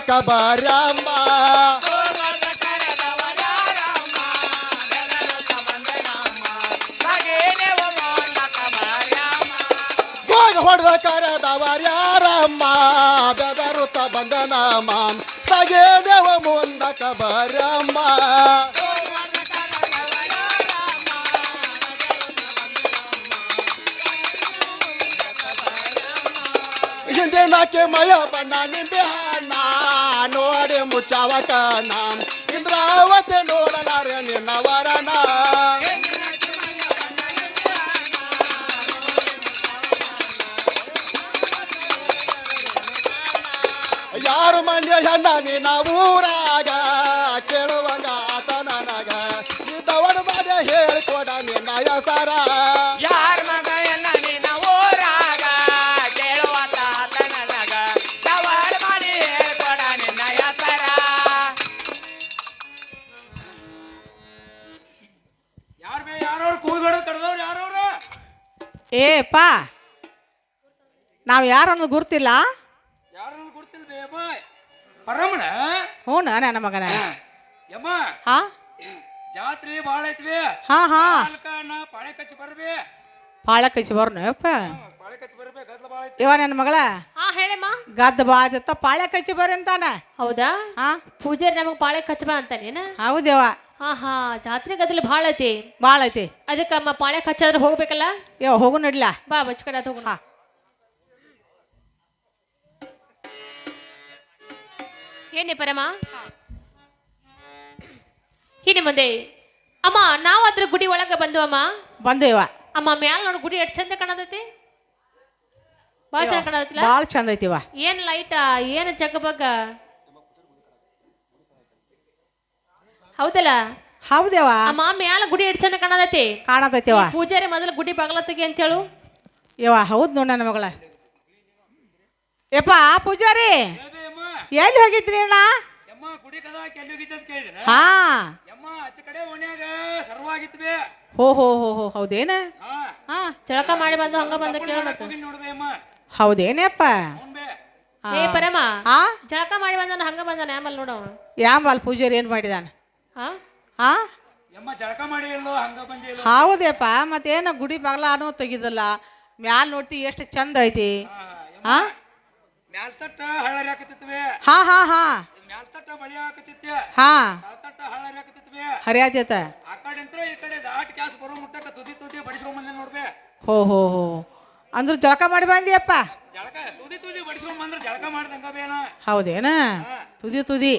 ಮುಂದಕ ಬರ್ಯಮ್ಮ ಹೋಗ ಹೊಡೆದ ಕರೆದವರ್ಯಾರಮ್ಮ ಬೆದರುತ್ತ ಬಂದ ನಮ್ಮ ತಗೇದೇವ ಮುಂದಕ ಬರ್ಯಮ್ಮ ಹಿಂದೆ ನಾಕೆ ಮಯ ಬಣ್ಣ ನಿಂಬೆ ಹಣ್ಣ ನೋಡಿ ಮುಚ್ಚಾವ ಕಣ್ಣ ಇಂದ್ರಾವತಿ ನೋಡಲಾರೆ ನಿನ್ನ ವರಣ ಯಾರು ಮಂಡ್ಯ ಹೆಣ್ಣ ನಿನ್ನ ಊರಾಗ ಏಪ್ಪ ನಾವು ಯಾರು ಅನ್ನೋದು ಗುರ್ತಿಲ್ಲ? ಯಾರನ್ನು ಗುರ್ತಿಲ್ವೇ ಬೇ ಅಮ್ಮ ಪರಮಣ ಹ್ಞೂ ನನ್ನ ಮಗನ. ಯಮ್ಮ? ಹಾ? ಜಾತ್ರೆ ಭಾಳ ಐತ್ವಿ. ಹಾ ಹಾ. ಪಾಳೆ ಕಚ್ಚಿ ಬರ್ಬೇ. ಕಚ್ಚಿ ಬರ್ನು ಯಪ್ಪ. ಪಾಳೆ ಕಚ್ಚಿ ಬರ್ಬೇ ಗದ್ಲ ಭಾಳ ಐತಿ ಇವ ನನ್ನ ಮಗಳ? ಹಾ ಹೇಳಮ್ಮ ಗದ್ದ ಬಾಜತ್ತ ಪಾಳೆ ಕಚ್ಚಿ ಬರ್ರಿ ಅಂತಾನ. ಹೌದಾ? ಹಾ. ಪೂಜಾರಿ ನಮಗ್ ಪಾಳೆ ಕಚ್ಚಬಾ ಅಂತಾನೇನ? ಹೌದೇವ ಹಾ ಹಾ ಜಾತ್ರೆ ಗದ್ದಲ ಭಾಳ ಐತಿ ಭಾಳ ಐತಿ ಅದಕ್ಕೆ ಅಮ್ಮ ಪಾಳೆ ಕಚ್ಚಾದ್ರೆ ಹೋಗ್ಬೇಕಲ್ಲ? ಯೋ ಹೋಗು ನಡ್ಲ. ಬಾ ಬಚ್ ಕಡೆ ಹೋಗೋಣ. ಏನೇ ಪರಮ? ಏನೇ ಮುಂದೆ ಅಮ್ಮ ನಾವಾದ್ರ ಗುಡಿ ಒಳಗೆ ಬಂದು ಅಮ್ಮ? ಬಂದೇವ ಅಮ್ಮ ಮ್ಯಾಲ ನೋಡಿ ಗುಡಿ ಎಷ್ಟು ಚಂದ ಕಾಣತೈತಿ ಭಾಳ ಚಂದ ಕಾಣತೈತಿಲ್ಲ ಭಾಳ ಚಂದ ಐತಿವ ಏನ್ ಲೈಟ ಏನ್ ಜಗ್ಬಗ್ಗ ಹೌದಲ್ಲ? ಹೌದೇವ ಅಮ್ಮ ಮ್ಯಾಲ ಗುಡಿ ಎಷ್ಟು ಚಂದ ಕಾಣತೈತಿ ಕಾಣತೈತಿವ ಪೂಜಾರಿ ಮೊದಲು ಗುಡಿ ಬಾಗ್ಲತ್ತಿಗೆ ಅಂತ ಹೇಳು. ಯವ ಹೌದು ನೋಡ ನನ್ನ ಮಗಳ. ಯಪ್ಪ ಪೂಜಾರಿ? ಎಲ್ಲಿ ಹೋಗಿದ್ರಿ ಅಣ್ಣ? ಯಮ್ಮ ಗುಡಿ ಕದ ಕೆಲ್ಲಿ ಹೋಗಿದ್ದೆ ಅಂತ ಕೇಳಿದ್ರೆ? ಹಾ. ಹೋ ಹೋ ಹೋ ಹೋ ಹೌದೇನ? ಹಾ. ಚಳಕ ಮಾಡಿ ಬಂದು ಹಂಗ ಬಂದ ಕೇಳಬೇಕು ಮತ್ತೆ ಹೋಗಿ ನೋಡ್ಬೇ ಅಮ್ಮ ಹೌದೇನಪ್ಪ ಏ ಪರಮ ಆ? ಚಳಕ ಮಾಡಿ ಬಂದಾನ ಹಂಗ ಬಂದಾನ ಆಮೇಲೆ ನೋಡವ ಯಾಂಬಲ್ ಪೂಜಾರಿ ಏನು ಮಾಡಿದಾನ? ಹಾ ಹಾ ಯಮ್ಮ ಜಳಕ ಮಾಡಿ ಹಂಗ ಬಂದಿಲ್ಲ ಹೌದಪ್ಪ ಮತ್ತೇನು ಗುಡಿ ಬಾಗ್ಲ ಅನ್ನೋ ತೆಗಿದಲ್ಲ. ಮ್ಯಾಲ ನೋಡ್ತಿ ಎಷ್ಟು ಚಂದ ಐತಿ. ಹಾ ಮ್ಯಾಲ್ತಟ್ಟ ಹಳ್ಳರಿ ಹಾಕತ್ತಿತ್ವೆ ಹಾ ಹಾ ಹಾ. ಮ್ಯಾಲ್ತಟ್ಟ ಬಳಿ ಹಾಕತ್ತಿತ್ತೆ ಹಾ. ಮ್ಯಾಲ್ತಟ್ಟ ಹಳ್ಳರಿ ಹಾಕತ್ತಿತ್ವೆ ಹರಿಯಾತೈತ ಆ ಕಡೆ ಅಂತ ಈ ಕಡೆ ದಾಟ್ ಕ್ಯಾಸ್ ಬರೋ ಮುಟ್ಟಕ ತುದಿ ತುದಿ ಬಡಿಸ್ಕೊಂಡ್ ಬಂದೆ ನೋಡ್ಬೇ ಹೋ ಹೋ ಹೋ. ಅಂದ್ರ ಜಳಕ ಮಾಡಿ ಬಂದಿಯಪ್ಪ. ಜಳಕ ತುದಿ ತುದಿ ಬಡಿಸ್ಕೊಂಡ್ ಬಂದ್ರೆ ಜಳಕ ಮಾಡ್ದಂಗ ಬೇನ? ಹೌದೇನ? ತುದಿ ತುದಿ.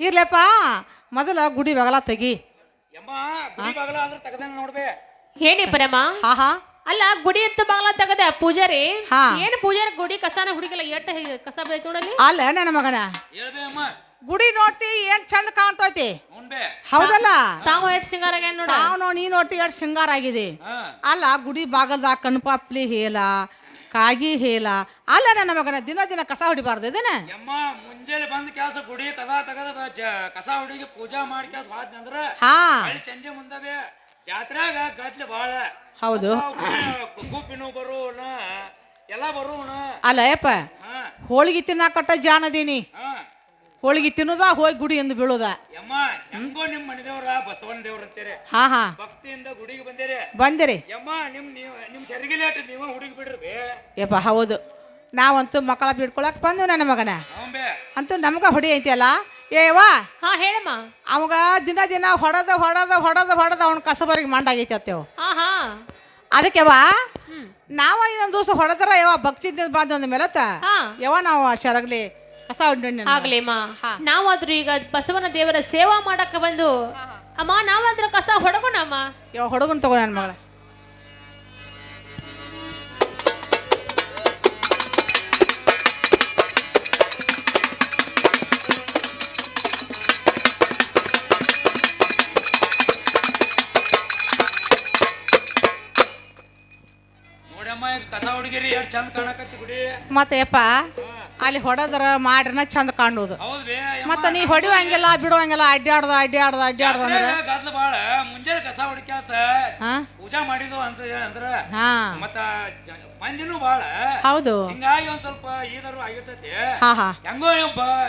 ಇರ್ಲಪ್ಪ ಮೊದಲ ಗುಡಿ ಬಗಲ ತೆಗಿ. ಯಮ್ಮ ಗುಡಿ ಬಾಗಲ ಅಂದ್ರೆ ತೆಗ್ದಂಗ ನೋಡ್ಬೇ. ಏನೇ ಪರಮ. ಹಾ ಹಾ. ಅಲ್ಲ ಗುಡಿ ಎತ್ತ ಬಾಗ್ಲ ತೆಗದ ಪೂಜಾರಿ? ಹಾ. ಏನ್ ಪೂಜಾರಿ ಗುಡಿ ಕಸಾನ ಹುಡುಗಿಲ್ಲ ಎಟ್ಟ ಕಸ ಬೈತ್ ನೋಡಲ್ಲಿ? ಅಲ್ಲ ನನ್ನ ಮಗನ. ಹೇಳ್ಬೇ ಅಮ್ಮ. ಗುಡಿ ನೋಡ್ತಿ ಏನ್ ಚಂದ ಕಾಣ್ತೈತಿ? ಹೌದಲ್ಲ? ತಾವು ಎಷ್ಟು ಸಿಂಗಾರ ನೋಡು? ನೋಡ ನೀ ನೋಡ್ತಿ ಎಷ್ಟು ಶೃಂಗಾರ ಆಗಿದೆ. ಅಲ್ಲ ಗುಡಿ ಬಾಗಲ್ದಾಗ ಕಣ್ಪಾಪ್ಲಿ ಹೇಲ. ಕಾಗಿ ಹೇಲ ಅಲ್ಲ ನನ್ನ ಮಗನ ದಿನ ದಿನ ಕಸ ಹೊಡಿಬಾರ್ದು ಇದನ್ನ? ಯಮ್ಮ ಮುಂಜಾನೆ ಬಂದ ಕ್ಯಾಸ ಗುಡಿ ಕದ ತಗದ ಕಸ ಹುಡುಗಿ ಪೂಜಾ ಮಾಡಿ ಕೆಲಸ ಹೋದ್ನಿ ಅಂದ್ರ ಹಾ. ಸಂಜೆ ಮುಂದಬೇ ಜಾತ್ರೆಗ ಗದ್ಲೆ ಬಾಳ. ಹೌದು. ಗುಬ್ಬಿನೂ ಬರೋಣ ಎಲ್ಲ ಬರೋಣ ಅಲ್ಲ ಯಪ್ಪ ಹೋಳಿಗೆ ತಿನ್ನಾಕಟ್ಟ ಜಾನದೀನಿ. ಹಾ. ಹೋಳಿಗೆ ತಿನ್ನುದ ಹೋಗಿ ಗುಡಿ ಎಂದು ಬೀಳುದ? ಯಮ್ಮ ಹೆಂಗೋ ನಿಮ್ ಮನೆದೇವ್ರ ಬಸವಣ್ಣ ದೇವ್ರ ಅಂತೀರಿ. ಹಾ ಹಾ. ಭಕ್ತಿಯಿಂದ ಗುಡಿಗೆ ಬಂದಿರಿ. ಬಂದಿರಿ. ಯಮ್ಮ ನಿಮ್ ನೀವು ನಿಮ್ ಸರಿಗಿಲೇಟ ನೀವ ಹುಡುಗಿ ಬಿಡ್ರಿ. ಯಪ್ಪ ಹೌದು. ನಾವಂತೂ ಮಕ್ಕಳ ಬಿಡ್ಕೊಳಕ್ ಬಂದು ನನ್ನ ಮಗನ. ಅಂತೂ ನಮ್ಗ ಹೊಡಿ ಐತಿಯಲ್ಲ? ಏವಾ ಹಾ ಹೇಳಮ್ಮ. ಅವಾಗ ದಿನ ದಿನ ಹೊಡೆದ ಹೊಡೆದ ಹೊಡೆದ ಹೊಡೆದ ಅವ್ನ ಕಸಬರಿಗೆ ಮಂಡಾಗೈತಿ ಅತ್ತೇವು. ಹಾ ಹಾ. ಅದಕ್ಕೆ ಯವ್ವ ನಾವ ಇನ್ನೊಂದು ದಿವಸ ಹೊಡೆದ್ರ ಯಾವ ಭಕ್ತಿಯಿಂದ ಬಂದ ಒಂದು ಮೇಲತ್ತ ಹಾ. ಯಾವ ನಾವು ಶರಗ್ಲಿ ಆಗ್ಲೇಮ್ಮ ನಾವಾದ್ರೂ ಈಗ ಬಸವನ ದೇವರ ಸೇವಾ ಮಾಡಕ್ಕೆ ಬಂದು ಅಮ್ಮ ನಾವಾದ್ರೂ ಕಸ ಹೊಡಗೋಣಮ್ಮ ಯಾವ ಹೊಡಗನ್ ತಗೋ ನನ್ನ ಮಗಳ. ನೋಡಮ್ಮ ಈಗ ಕಸ ಹುಡುಗಿರಿ ಚಂದ ಕಾಣಕತ್ತಿ ಗುಡಿ ಮತ್ತೆ ಯಪ್ಪ ಅಲ್ಲಿ ಹೊಡೆದ್ರ ಮಾಡ್ರನ ಚಂದ ಕಾಣೋದು. ಹೌದ್ರಿ ಮತ್ತೆ ನೀ ಹೊಡಿವಂಗಿಲ್ಲ ಬಿಡುವಂಗಿಲ್ಲ ಅಡ್ಡಾಡ್ದ ಅಡ್ಡಾಡ್ದ ಅಡ್ಡಾಡ್ದ ಅಂದ್ರೆ? ಗದ್ಲ ಬಾಳ ಮುಂಜಾನೆ ಕಸ ಹೊಡಿಕ್ಯಾಸ ಹಾ? ಪೂಜಾ ಮಾಡಿದ್ವು ಅಂತ ಅಂದ್ರ ಹಾ. ಮತ್ತ ಮಂದಿನೂ ಬಾಳ. ಹೌದು. ಹಿಂಗಾಗಿ ಒಂದ್ ಸ್ವಲ್ಪ ಈದರು ಆಗಿರ್ತೈತಿ. ಹಾ ಹಾ. ಹೆಂಗೋ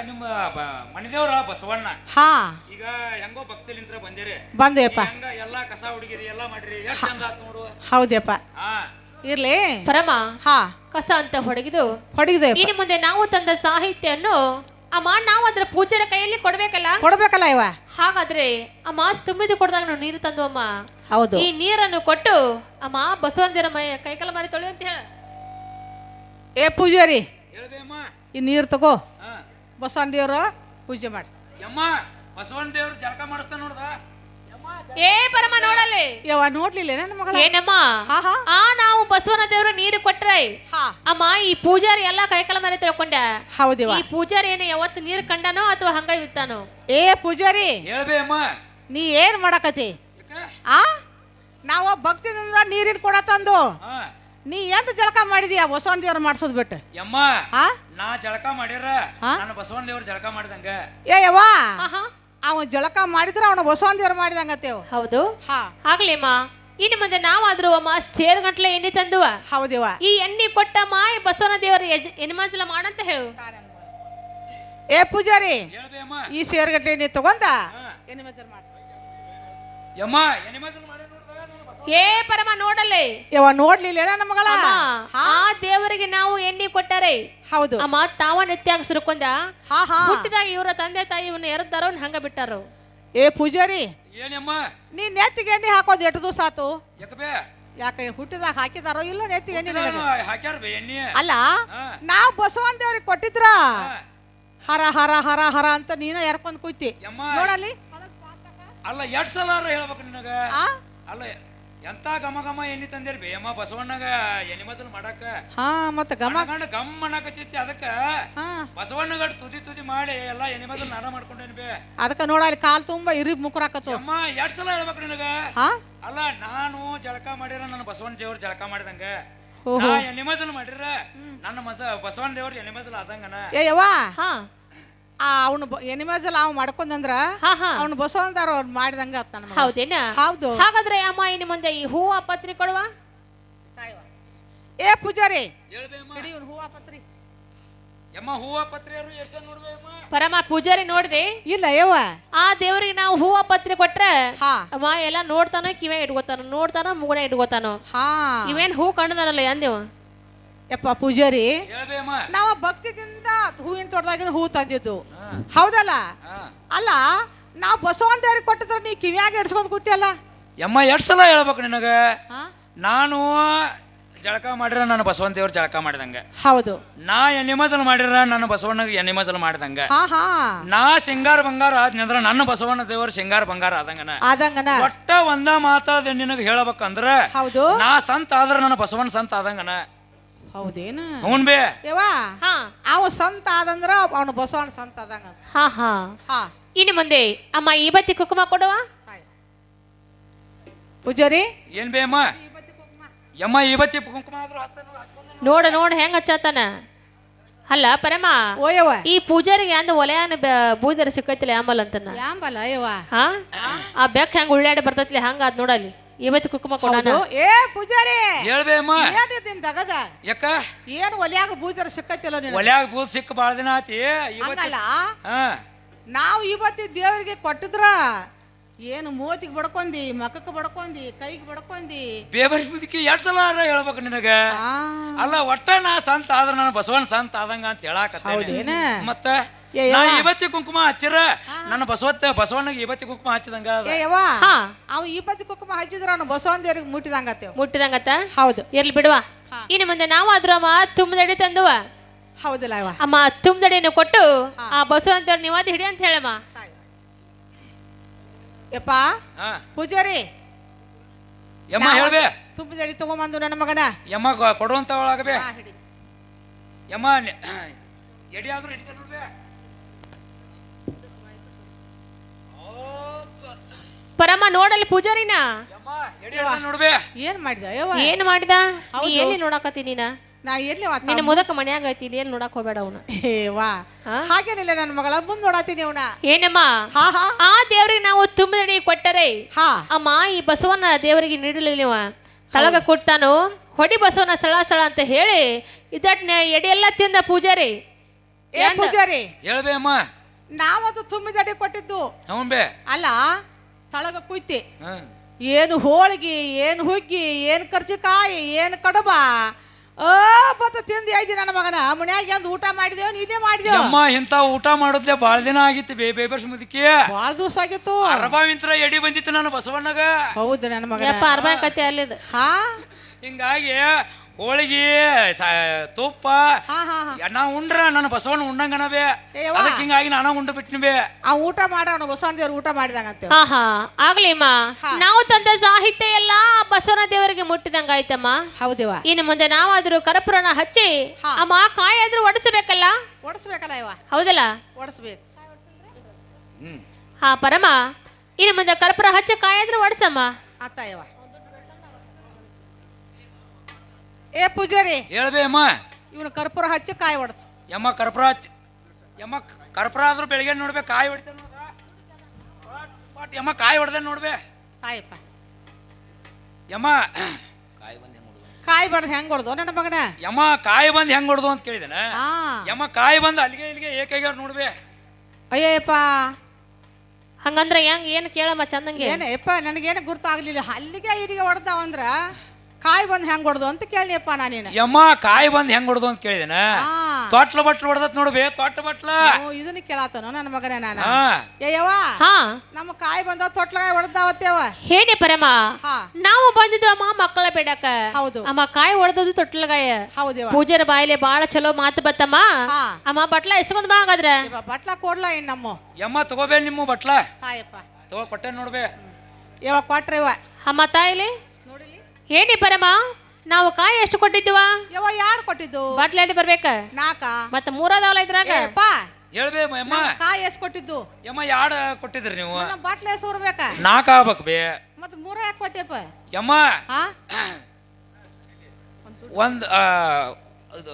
ನಿಮ್ಮ ಮಣಿದೇವ್ರ ಬಸವಣ್ಣ. ಹಾ. ಈಗ ಹೆಂಗೋ ಭಕ್ತಿಲಿಂತ್ರ ಬಂದಿರಿ. ಬಂದೇಪ್ಪ ಹೆಂಗ ಎಲ್ಲಾ ಕಸ ಹುಡುಗಿರಿ ಎಲ್ಲಾ ಮಾಡ್ರಿ ಎಷ್ಟ್ ಚಂದ ಆತ್ ನೋಡು. ಹೌದಪ್ಪ ಹಾ. ಇರ್ಲಿ. ಪರಮ ಹಾ. ಕಸ ಅಂತ ಹೊಡಗಿದು ಹೊಡಗಿದೆ ಇನ್ನು ಮುಂದೆ ನಾವು ತಂದ ಸಾಹಿತ್ಯವನ್ನು ಅಮ್ಮ ನಾವು ಅದ್ರ ಪೂಜಾರ ಕೈಯಲ್ಲಿ ಕೊಡ್ಬೇಕಲ್ಲ? ಕೊಡ್ಬೇಕಲ್ಲ ಇವ. ಹಾಗಾದ್ರೆ ಅಮ್ಮ ತುಂಬಿದು ಕೊಡ್ದಾಗ ನಾವು ನೀರು ತಂದು ಅಮ್ಮ. ಹೌದು. ಈ ನೀರನ್ನು ಕೊಟ್ಟು ಅಮ್ಮ ಬಸವಂದಿರ ಕೈಕಲ ಕೈಕಾಲ ಮಾರಿ ತೊಳಿ ಅಂತ ಹೇಳ. ಏ ಪೂಜಾರಿ ಈ ನೀರು ತಗೋ. ಹಾ. ಬಸವನ ದೇವ್ರು ಪೂಜೆ ಮಾಡಿ. ಅಮ್ಮ ಬಸವನ್ ದೇವ್ರು ಜಳಕ ಮಾಡಿಸ್ತಾ ನೋಡ್ದ? ಏ ಪರಮ ನೋಡಲ್ಲಿ. ಯವ್ವ ನೋಡ್ಲಿಲ್ಲ ನನ್ನ ಮಗಳ? ಏನಮ್ಮ? ಹಾ ಹಾ. ಆ ನಾವು ಬಸವನ ದೇವ್ರು ನೀರು ಕೊಟ್ರೆ. ಹಾ. ಅಮ್ಮ ಈ ಪೂಜಾರಿ ಎಲ್ಲಾ ಕೈಕಲ ಮನೆ ತಿಳ್ಕೊಂಡ. ಹೌದಿವ ಈ ಪೂಜಾರಿ ಏನು ಯಾವತ್ತು ನೀರು ಕಂಡನೋ ಅಥವಾ ಹಂಗ ಇರ್ತಾನೋ? ಏ ಪೂಜಾರಿ. ಹೇಳ್ಬೇ ಅಮ್ಮ. ನೀ ಏನ್ ಮಾಡಕತಿ ಆ? ನಾವು ಭಕ್ತಿಯಿಂದ ನೀರಿನ ಕೊಡ ತಂದು. ಹಾ. ನೀ ಎಂತ ಜಳಕ ಮಾಡಿದೀಯ? ಬಸವನ ದೇವ್ರ ಮಾಡ್ಸೋದ್ ಬಿಟ್ಟು. ಯಮ್ಮ ಆ? ನಾ ಜಳಕ ಮಾಡಿರ ಹಾ? ನನ್ನ ಬಸವಣ್ಣ ದೇವ್ರು ಜಳಕ ಮಾಡಿದಂಗ. ಏ ಯವ್ವ. ಆಹಾ. ಅವ ಜಳಕ ಮಾಡಿದ್ರ ಅವನ ಬಸವನ ದೇವ್ರ ಮಾಡಿದಂಗತ್ತೇವ್. ಹೌದು? ಹಾ. ಆಗ್ಲಿಮ್ಮ ಇನ್ನು ಮುಂದೆ ನಾವಾದ್ರೂ ಅಮ್ಮ ಸೇರ್ ಗಂಟ್ಲೆ ಎಣ್ಣೆ ತಂದುವ? ಹೌದಿವ ಈ ಎಣ್ಣೆ ಕೊಟ್ಟಮ್ಮ ಮಾಯ ಬಸವನ ದೇವರ ಯಜಮಾನ್ಸಲ ಮಾಡಂತ ಹೇಳು. ಏ ಪೂಜಾರಿ ಈ ಸೇರ್ಗಟ್ಟೆ ನೀ ತಗೊಂಡ. ಎಣ್ಣೆ ಮಾಡ್ತಾರೆ ಮಾಡು. ಯಮ್ಮ ನೋಡ್ದ ಏ ಪರಮ ನೋಡಲ್ಲೇ ಯವ್ವ ನೋಡ್ಲಿಲ್ಲ ನಮಗಳ ಮಗಳ ಆ ದೇವರಿಗೆ ನಾವು ಎಣ್ಣೆ ಕೊಟ್ಟರೆ. ಹೌದು. ಅಮ್ಮ ತಾವ ನೆತ್ಯಾಗ ಸುರ್ಕೊಂಡ. ಹಾ ಹಾ. ಹುಟ್ಟಿದಾಗ ಇವರ ತಂದೆ ತಾಯಿ ಇವನ್ನ ಎರದ್ದಾರೋ ಹಂಗ ಬಿಟ್ಟಾರು. ಏ ಪೂಜಾರಿ ಏನಮ್ಮ? ನೀ ನೆತ್ತಿಗೆ ಎಣ್ಣೆ ಹಾಕೋದು ಎಷ್ಟು ದಿವಸ ಆತು? ಯಾಕಬೇ ಯಾಕೆ ಹುಟ್ಟಿದಾಗ ಹಾಕಿದಾರೋ ಇಲ್ಲ ನೆತ್ತಿಗೆ ಎಣ್ಣೆ ಅಲ್ಲ. ನಾವು ಬಸವನ ದೇವ್ರಿಗೆ ಕೊಟ್ಟಿದ್ರ? ಹರ ಹರ ಹರ ಹರ ಅಂತ ನೀನ ಎರ್ಕೊಂಡ್ ಕೂತಿ. ನೋಡಲಿ ನೋಡಲ್ಲಿ? ಅಲ್ಲ ಎರಡ್ ಸಲ ಹೇಳ್ಬೇಕು ನಿನಗ? ಆ? ಅಲ್ಲ ಎಂತ ಘಮ ಘಮ ಎಣ್ಣೆ ತಂದೇರಿ ಬೇ ಅಮ್ಮ ಬಸವಣ್ಣಗ ಎಣ್ಣೆ ಮಸಲ್ ಮಾಡಾಕ? ಹಾ ಮತ್ತ ಗಮ ಗಂಡ ಗಮ್ ಅನ್ನಕತ್ತೈತಿ ಅದಕ್ಕ? ಹಾ. ಬಸವಣ್ಣಗಡ್ ತುದಿ ತುದಿ ಮಾಡಿ ಎಲ್ಲಾ ಎಣ್ಣೆ ಮಸಲ್ ನಾನ ಮಾಡ್ಕೊಂಡೇನಿ ಬೇ? ಅದಕ್ಕ ನೋಡಲ್ಲಿ ಕಾಲ್ ತುಂಬಾ ಇರಿ ಮುಕರಾಕತ್ತು ಅಮ್ಮ ಎರಡ್ ಸಲ ಹೇಳ್ಬೇಕು ನಿನಗ? ಹಾ? ಅಲ್ಲ ನಾನು ಜಳಕ ಮಾಡಿರ ನನ್ನ ಬಸವಣ್ಣ ದೇವ್ರ ಜಳಕ ಮಾಡಿದಂಗ. ಹಾ ನಾ ಎಣ್ಣೆ ಮಸಲ್ ಮಾಡಿರ ನನ್ನ ಮಸ ಬಸವಣ್ಣ ದೇವ್ರ ಎಣ್ಣೆ ಮಸಲ್ ಆದಂಗನ? ಏ ಯವ್ವ! ಹಾ. ಆ ಅವನು ಎನಿಮಜಲ್ ಅವ್ ಮಾಡ್ಕೊಂಡಂದ್ರ ಹಾ ಹಾ. ಅವ್ನು ಬಸವಂತಾರ ಅವ್ರು ಮಾಡಿದಂಗ ಆತ್ ಮಗ. ಹೌದೇನ? ಹೌದು. ಹಾಗಾದ್ರೆ ಅಮ್ಮ ಇನ್ನು ಮುಂದೆ ಈ ಹೂವ ಪತ್ರಿ ಕೊಡುವ? ಏ ಪೂಜಾರಿ ಹಿಡಿ ಇವ್ನ್ ಹೂವ ಪತ್ರಿ. ಯಮ್ಮ ಹೂವ ಪತ್ರಿಯರು ಎಷ್ಟ ಪರಮ ಪೂಜಾರಿ ನೋಡ್ದೆ. ಇಲ್ಲ ಯವ್ವ. ಆ ದೇವ್ರಿಗೆ ನಾವು ಹೂವ ಪತ್ರಿ ಕೊಟ್ರೆ ಹಾ. ಅಮ್ಮ ಎಲ್ಲ ನೋಡ್ತಾನೋ ಕಿವೆ ಇಟ್ಕೋತಾನ ನೋಡ್ತಾನೋ ಮುಗುಣ ಇಟ್ಕೋತಾನೋ? ಹಾ. ಇವೇನ್ ಹೂ ಕಂಡದನಲ್ಲ ಅಂದೇವ ಯಪ್ಪ ಪೂಜಾರಿ ನಾವು ಭಕ್ತಿದಿಂದ ಹೂವಿನ ತೋಟದಾಗಿನ ಹೂ ತಂದಿದ್ದು. ಹೌದಲ್ಲ? ಅಲ್ಲ ನಾವು ಬಸವನ ದೇವ್ರಿಗೆ ಕೊಟ್ಟಿದ್ರ ನೀ ಕಿವಿಯಾಗ ಎಡ್ಸ್ಕೊಂಡ್ ಕೂತಿಯಲ್ಲ? ಎಮ್ಮ ಎರಡ್ ಸಲ ಹೇಳ್ಬೇಕು ನಿನಗ? ನಾನು ಜಳಕ ಮಾಡಿರ ನಾನು ಬಸವನ್ ದೇವ್ರ ಜಳಕ ಮಾಡಿದಂಗ. ಹೌದು. ನಾ ಎನಿಮಜಲ್ ಮಾಡಿರ ನಾನು ಬಸವಣ್ಣ ಎನಿಮಜಲ್ ಮಾಡಿದಂಗ. ನಾ ಸಿಂಗಾರ ಬಂಗಾರ ಆದ್ನಂದ್ರ ನನ್ನ ಬಸವಣ್ಣ ದೇವ್ರ ಸಿಂಗಾರ ಬಂಗಾರ ಆದಂಗನ. ಆದಂಗನ. ಒಟ್ಟ ಒಂದ ಮಾತಾದ ನಿನಗೆ ಹೇಳ್ಬೇಕಂದ್ರ ಹೌದು. ನಾ ಸಂತ ಆದ್ರ ನನ್ನ ಬಸವಣ್ಣ ಸಂತ ಆದಂಗನ. ಹೌದೇನ? ಅವನ್ ಬೇ. ಯವ್ವ ಹಾ. ಅವ ಸಂತ ಆದಂದ್ರ ಅವನು ಬಸವನ ಸಂತ ಆದಂಗ. ಹಾ ಹಾ. ಹಾ. ಇನ್ನು ಮುಂದೆ ಅಮ್ಮ ಈ ಬತ್ತಿ ಕುಕುಮ ಕೊಡುವ? ಪೂಜಾರಿ? ಏನ್ ಬೇ ಅಮ್ಮ? ಯಮ್ಮ ಈ ಬತ್ತಿ ಕುಂಕುಮ ಆದ್ರೂ ಹಚ್ತಾನ ನೋಡು, ಹಚ್ಕೊಂಡ್ ನೋಡ ನೋಡ ಹೆಂಗ ಹಚ್ಚತಾನ ಅಲ್ಲ ಪರಮ ಓಯವ್ವ. ಈ ಪೂಜಾರಿಗೆ ಅಂದ ಒಲೆ ಬೂದರ ಸಿಕ್ಕೈತಿಲ್ಲ ಆಂಬಲ್ ಅಂತನ? ಯಾಂಬಲ ಯವ್ವ. ಹಾ? ಆ ಬೆಕ್ಕ ಹೆಂಗ್ ಉಳ್ಳಾಡಿ ಬರ್ತೈತಿ ಹಂಗ ಅದ್ ನೋಡಲ್ಲಿ. ಇವತ್ತು ಕುಕುಮ ಕೊಡೋಣ. ಏ ಪೂಜಾರಿ. ಹೇಳ್ಬೇ ಅಮ್ಮ. ಏನ್ ನಿನ್ ದಗದ? ಯಾಕ? ಏನು ಒಲ್ಯಾಗ ಬೂಜರ ಸಿಕ್ಕತ್ತಿಲ್ಲ ನೀನು ಒಲ್ಯಾಗ ಬೂದ್ ಸಿಕ್ಕ ಬಾಳ ದಿನ ಆತಿ ಇವತ್ತು ಹಂಗಲ್ಲ. ಹಾ. ನಾವು ಇವತ್ತಿ ದೇವರಿಗೆ ಕೊಟ್ಟಿದ್ರ ಏನು ಮೂತಿಗೆ ಬಡ್ಕೊಂಡಿ ಮಕ್ಕಕ್ಕೆ ಬಡ್ಕೊಂಡಿ ಕೈಗೆ ಬಡ್ಕೊಂಡಿ. ಬೇಬರಿ ಬುದ್ಧಿಗೆ ಎರಡ್ ಸಲ ಆರ ಹೇಳ್ಬೇಕು ನಿನಗ. ಆ, ಅಲ್ಲ ಒಟ್ಟ ನಾ ಸಂತ ಆದ್ರೆ ನಾನು ಬಸವನ್ ಸಂತ ಆದಂಗ ಅಂತ ಹೇಳಾಕತ್ತೇನೆ. ಹೌದೇನ? ಮತ್ತ? ಏ ನಾ ಯವ್ವ. ಇವತ್ತಿ ಕುಂಕುಮ ಹಚ್ಚಿರ ನನ್ನ ಬಸವತ್ತ ಬಸವಣ್ಣಗೆ ಇವತ್ತಿ ಕುಂಕುಮ ಹಚ್ಚಿದಂಗ ಅದ. ಏ ಯವ್ವ. ಹಾ. ಅವ ಇಪ್ಪತ್ತು ಕುಂಕುಮ ಹಚ್ಚಿದ್ರ ಅವನು ಬಸವನ್ ದೇವ್ರಿಗೆ ಮುಟ್ಟಿದಂಗತ್ತೇವ್. ಮುಟ್ಟಿದಂಗತ್ತ? ಹೌದು. ಇರ್ಲಿ ಬಿಡುವ. ಇನ್ನು ಮುಂದೆ ನಾವು ಆದ್ರೂ ಅಮ್ಮ ತುಂಬದಡಿ ತಂದುವ. ಹೌದಿಲ್ಲ ಯವ್ವ. ಅಮ್ಮ ತುಂಬದಡಿಯನ್ನು ಕೊಟ್ಟು ಆ ಬಸವಂತವ್ರ ನೀವಾದ ಹಿಡಿ ಅಂತ ಹೇಳಮ್ಮ. ಯಪ್ಪ ಹಾ. ಪೂಜಾರಿ. ಯಮ್ಮ ಹೇಳ್ಬೇ. ತುಂಬಿದಡಿ ತಗೊಂಬಂದು ನನ್ನ ಮಗನ. ಯಮ್ಮ ಕೊಡುವಂತ ಒಳಗಬೇ ಹಾ, ಹಿಡಿ. ಯಮ್ಮ ಎಡಿ ಆದ್ರೂ ಹಿಡಿತ ನೋಡ್ಬೇ. ಪರಮ ನೋಡಲ್ಲಿ ಪೂಜಾರಿನ ಏನ್ ಮಾಡಿದ? ಯವ್ವ. ಏನ್ ಮಾಡಿದ? ನೀ ಹೌದು. ಎಲ್ಲಿ ನೋಡಾಕತ್ತಿ ನೀನ? ನಾ ಎಲ್ಲಿ ನಿನ್ನ ಮುದಕ ಮನ್ಯಾಗ ಐತಿ ಇಲ್ಲಿ ಏನ್ ನೋಡಕ್ ಹೋಗ್ಬೇಡ ಅವನ. ಏ ವಾ ಹಾ? ಹಾಗೇನಿಲ್ಲ ನನ್ನ ಮಗಳ ಮುಂದ್ ನೋಡಾತೀನಿ ಅವನ. ಏನಮ್ಮ? ಹಾ ಹಾ. ಆ ದೇವ್ರಿಗೆ ನಾವು ತುಂಬದಡಿ ಕೊಟ್ಟರೆ ಹಾ. ಅಮ್ಮ ಈ ಬಸವನ ದೇವರಿಗೆ ನೀಡಲಿಲ್ಲವ ತಳಗ ಕೊಡ್ತಾನು? ಹೊಡಿ ಬಸವನ ಸಳ ಸಳ ಅಂತ ಹೇಳಿ ಇದಟ್ ಎಡಿ ಎಲ್ಲ ತಿಂದ ಪೂಜಾರಿ. ಏ ಪೂಜಾರಿ. ಹೇಳ್ಬೇ ಅಮ್ಮ. ನಾವದು ತುಂಬಿದಡಿ ಕೊಟ್ಟಿದ್ದು. ಹ್ಞೂ ಬೇ. ಅಲ್ಲ ತಳಗ ಕುಯ್ತಿ. ಏನು ಹೋಳಿಗೆ ಏನು ಹುಗ್ಗಿ ಏನು ಕರ್ಚಿಕಾಯಿ ಏನು ಕಡಬ. ಆ ಬತ್ತ ತಿಂದು ಐದಿ ನನ್ನ ಮಗನ. ಮನ್ಯಾಗ ಎಂದು ಊಟ ಮಾಡಿದೇವ್ ನೀನೇ ಮಾಡಿದೇವ್ ಅಮ್ಮ ಇಂತ ಊಟ ಮಾಡೋದ್ಲೆ ಭಾಳ ದಿನ ಆಗಿತ್ತು ಬೇ ಬೇಬರ್ಸ್ ಮುದಕ್ಕೆ ಭಾಳ ದಿವಸ ಆಗಿತ್ತು. ಅರಬಾವಿಂತ್ರ ಎಡಿ ಬಂದಿತ್ತು ನಾನು ಬಸವಣ್ಣಗ. ಹೌದು ನನ್ನ ಮಗನ. ಅರ್ಬಾ ಕತೆ ಅಲ್ಲಿದ. ಹಾ? ಹಿಂಗಾಗಿ ಹೋಳಿಗೆ ಸ- ತುಪ್ಪ ಹಾ ಹಾ ಹಾ. ನಾ ಉಂಡ್ರ ನನ್ನ ಬಸವಣ್ಣ ಉಂಡಂಗನವೇ. ಅದಕ್ಕೆ ಹಿಂಗಾಗಿ ನಾನು ಉಂಡು ಬಿಟ್ಟಿನಿ ಬೇ ಆ ಊಟ ಮಾಡೋಣ ಬಸವನ ದೇವ್ರ ಊಟ ಮಾಡಿದಂಗಂತೆ. ಹಾ ಹಾ. ಆಗ್ಲಿಮ್ಮ ನಾವು ತಂದ ಸಾಹಿತ್ಯ ಎಲ್ಲಾ ಬಸವನ ದೇವರಿಗೆ ಮುಟ್ಟಿದಂಗ ಆಯ್ತಮ್ಮ ಹೌದೇವಾ ಇನ್ನು ಮುಂದೆ ನಾವಾದ್ರೂ ಕರಪುರನ ಹಚ್ಚಿ ಹಾ. ಅಮ್ಮ ಕಾಯಾದ್ರೂ ಆದ್ರೂ ಒಡಿಸಬೇಕಲ್ಲ? ಓಡಿಸ್ಬೇಕಲ್ಲ ಇವ ಹೌದಲ್ಲ? ಓಡಿಸ್ಬೇಕು ಹಾ ಪರಮ. ಇನ್ನು ಮುಂದೆ ಕರ್ಪುರ ಹಚ್ಚ ಕಾಯಾದ್ರೂ ಒಡಿಸಮ್ಮ. ಆತ ಇವ ಏ ಪೂಜಾರಿ ಹೇಳ್ಬೇ ಅಮ್ಮ. ಇವನು ಕರ್ಪೂರ ಹಚ್ಚಿ ಕಾಯಿ ಹೊಡ್ಸ ಯಮ್ಮ ಕರ್ಪೂರ ಹಚ್ಚಿ. ಯಮ್ಮ ಕರ್ಪೂರ ಆದ್ರೂ ಬೆಳಿಗ್ಗೆ ನೋಡ್ಬೇಕು ಕಾಯಿ ಹೊಡಿತಾನೆ ಯಮ್ಮ ಕಾಯಿ ಹೊಡೆದ ನೋಡ್ಬೇ. ಕಾಯಪ್ಪ. ಯಮ್ಮ ಕಾಯಿ ಬಡ್ದು ಹೆಂಗ್ ಹೊಡ್ದು ನನ್ನ ಮಗನ? ಯಮ್ಮ ಕಾಯಿ ಬಂದ್ ಹೆಂಗ್ ಹೊಡ್ದು ಅಂತ ಕೇಳಿದನ? ಹಾ. ಯಮ್ಮ ಕಾಯಿ ಬಂದ ಅಲ್ಲಿಗೆ ಇಲ್ಲಿಗೆ ಏಕೆಗೆ ನೋಡ್ಬೇ. ಅಯ್ಯಪ್ಪ ಹಂಗಂದ್ರೆ ಹೆಂಗ್ ಏನ್ ಕೇಳಮ್ಮ ಚಂದಂಗೆ? ಏನ ಯಪ್ಪ ನನಗೇನು ಗುರ್ತಾಗ್ಲಿಲ್ಲ. ಅಲ್ಲಿಗೆ ಇಲ್ಲಿಗೆ ಹೊಡೆದಾವಂದ್ರ ಕಾಯಿ ಬಂದ್ ಹೆಂಗ್ ಹೊಡ್ದು ಅಂತ ಕೇಳಿಯಪ್ಪ ನಾನೇನು ಯಮ್ಮ ಕಾಯಿ ಬಂದ್ ಹೆಂಗ್ ಹೊಡ್ದು ಅಂತ ಕೇಳಿದೆನ? ಹಾ. ತೊಟ್ಲ ಬಟ್ಲ ಹೊಡೆದತ್ ನೋಡ್ಬೇ ತೊಟ್ಲ ಬಟ್ಲ. ಓ, ಇದನ್ನ ಕೇಳಾತನು ನನ್ನ ಮಗನೇ ನಾನು? ಹಾ. ಏಯವ್ವ ಹಾ. ನಮ್ಮ ಕಾಯಿ ಬಂದ ತೊಟ್ಲಗಾಯಿ ಹೊಡೆದಾವತ್ತೇವ ಹೇಳಿ ಪರಮ ಹಾ. ನಾವು ಬಂದಿದ್ದು ಅಮ್ಮ ಮಕ್ಕಳ ಬೇಡಕ ಹೌದು. ಅಮ್ಮ ಕಾಯಿ ಹೊಡೆದದು ತೊಟ್ಲಗಾಯ. ಹೌದೇವ ಪೂಜಾರ ಬಾಯಿಲೆ ಬಾಳ ಚಲೋ ಮಾತು ಬತ್ತಮ್ಮ. ಹಾ. ಅಮ್ಮ ಬಟ್ಲ ಎಸ್ಕೊಂಡ್ ಬಾ ಹಾಗಾದ್ರೆ. ಬಟ್ಲ ಕೊಡ್ಲ ಏನ್ ನಮ್ಮ? ಯಮ್ಮ ತಗೋಬೇ ನಿಮ್ಮ ಬಟ್ಲ. ಕಾಯಪ್ಪ. ತಗೋ ಕೊಟ್ಟೆ ನೋಡ್ಬೇ ಇವ ಕೊಟ್ರಿ ಇವ. ಅಮ್ಮ ತಾಯಿಲಿ ಹೇಳಿ ಪರಮ? ನಾವು ಕಾಯಿ ಎಷ್ಟು ಕೊಟ್ಟಿದ್ದೀವ? ಯವ್ವ ಯಾರು ಕೊಟ್ಟಿದ್ದು? ಬಾಟ್ಲ ಎಲ್ಲಿ ಬರ್ಬೇಕ? ನಾಕ? ಮತ್ತ ಮೂರದವಲ್ಲ ಇದ್ರಾಗ? ಏಪ್ಪ ಹೇಳ್ಬೇ ಯಮ್ಮ ಕಾಯಿ ಎಷ್ಟು ಕೊಟ್ಟಿದ್ದು? ಯಮ್ಮ ಯಾಡ ಕೊಟ್ಟಿದ್ರಿ ನೀವು? ನಮ್ಮ ಬಾಟ್ಲ ಎಸ್ ಬರ್ಬೇಕ? ನಾಲ್ಕ ಆಗ್ಬೇಕು ಬೇ. ಮತ್ತೆ ಮೂರ ಯಾಕೆ ಕೊಟ್ಟಿಯಪ್ಪ ಯಮ್ಮ. ಹಾ ಒಂದ್ ಆ, ಅದು